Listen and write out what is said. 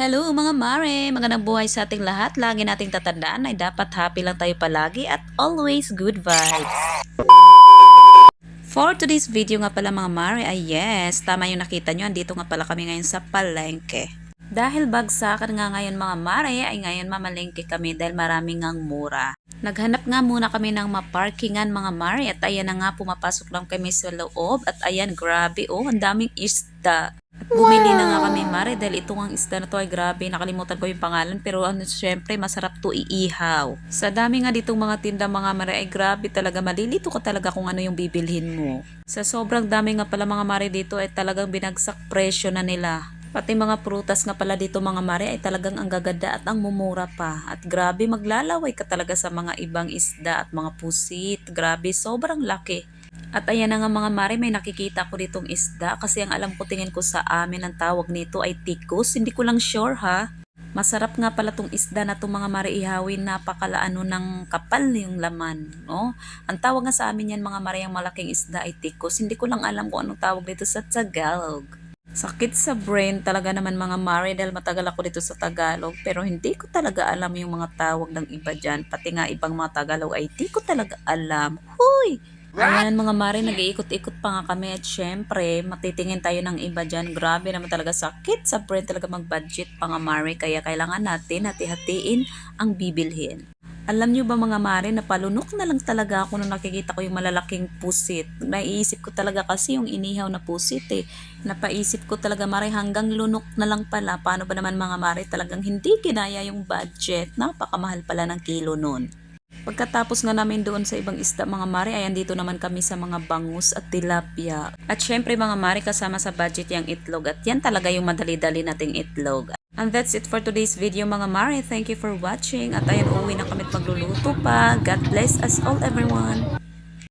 Hello mga mare! Magandang buhay sa ating lahat. Lagi nating tatandaan ay dapat happy lang tayo palagi at always good vibes. For today's video nga pala mga mare ay yes, tama yung nakita nyo. Andito nga pala kami ngayon sa palengke. Dahil bagsakan nga ngayon mga mare ay ngayon mamalengke kami dahil maraming ngang mura. Naghanap nga muna kami ng maparkingan mga mare at ayan na nga pumapasok lang kami sa loob at ayan grabe oh ang daming isda. At bumili na nga kami mare dahil ito ang isda na to ay grabe nakalimutan ko yung pangalan pero ano syempre masarap to iihaw. Sa dami nga ditong mga tinda mga mare ay grabe talaga malilito ka talaga kung ano yung bibilhin mo. Sa sobrang dami nga pala mga mare dito ay talagang binagsak presyo na nila. Pati mga prutas nga pala dito mga mare ay talagang ang gaganda at ang mumura pa. At grabe maglalaway ka talaga sa mga ibang isda at mga pusit. Grabe, sobrang laki. At ayan na nga mga mare, may nakikita ko ditong isda kasi ang alam ko tingin ko sa amin ang tawag nito ay tikus. Hindi ko lang sure ha. Masarap nga pala tong isda na tong mga mare ihawin napakalaano ng kapal na yung laman, no? Ang tawag nga sa amin yan mga mare ang malaking isda ay tikus. Hindi ko lang alam kung anong tawag dito sa Tagalog. Sakit sa brain talaga naman mga mare dahil matagal ako dito sa Tagalog pero hindi ko talaga alam yung mga tawag ng iba dyan. Pati nga ibang mga Tagalog ay di ko talaga alam. Huy! Ayan mga mare, nag-iikot-ikot pa nga kami at syempre, matitingin tayo ng iba dyan. Grabe naman talaga sakit sa brain talaga mag-budget pa nga mare kaya kailangan natin hati-hatiin ang bibilhin. Alam nyo ba mga mare, napalunok na lang talaga ako nung nakikita ko yung malalaking pusit. Naiisip ko talaga kasi yung inihaw na pusit eh. Napaisip ko talaga mare hanggang lunok na lang pala. Paano ba naman mga mare talagang hindi kinaya yung budget. Napakamahal pala ng kilo nun. Pagkatapos nga namin doon sa ibang isda mga mare, ayan dito naman kami sa mga bangus at tilapia. At syempre mga mare kasama sa budget yung itlog at yan talaga yung madali-dali nating itlog. And that's it for today's video mga mare. Thank you for watching at ayan uwi na kami magluluto pa. God bless us all everyone.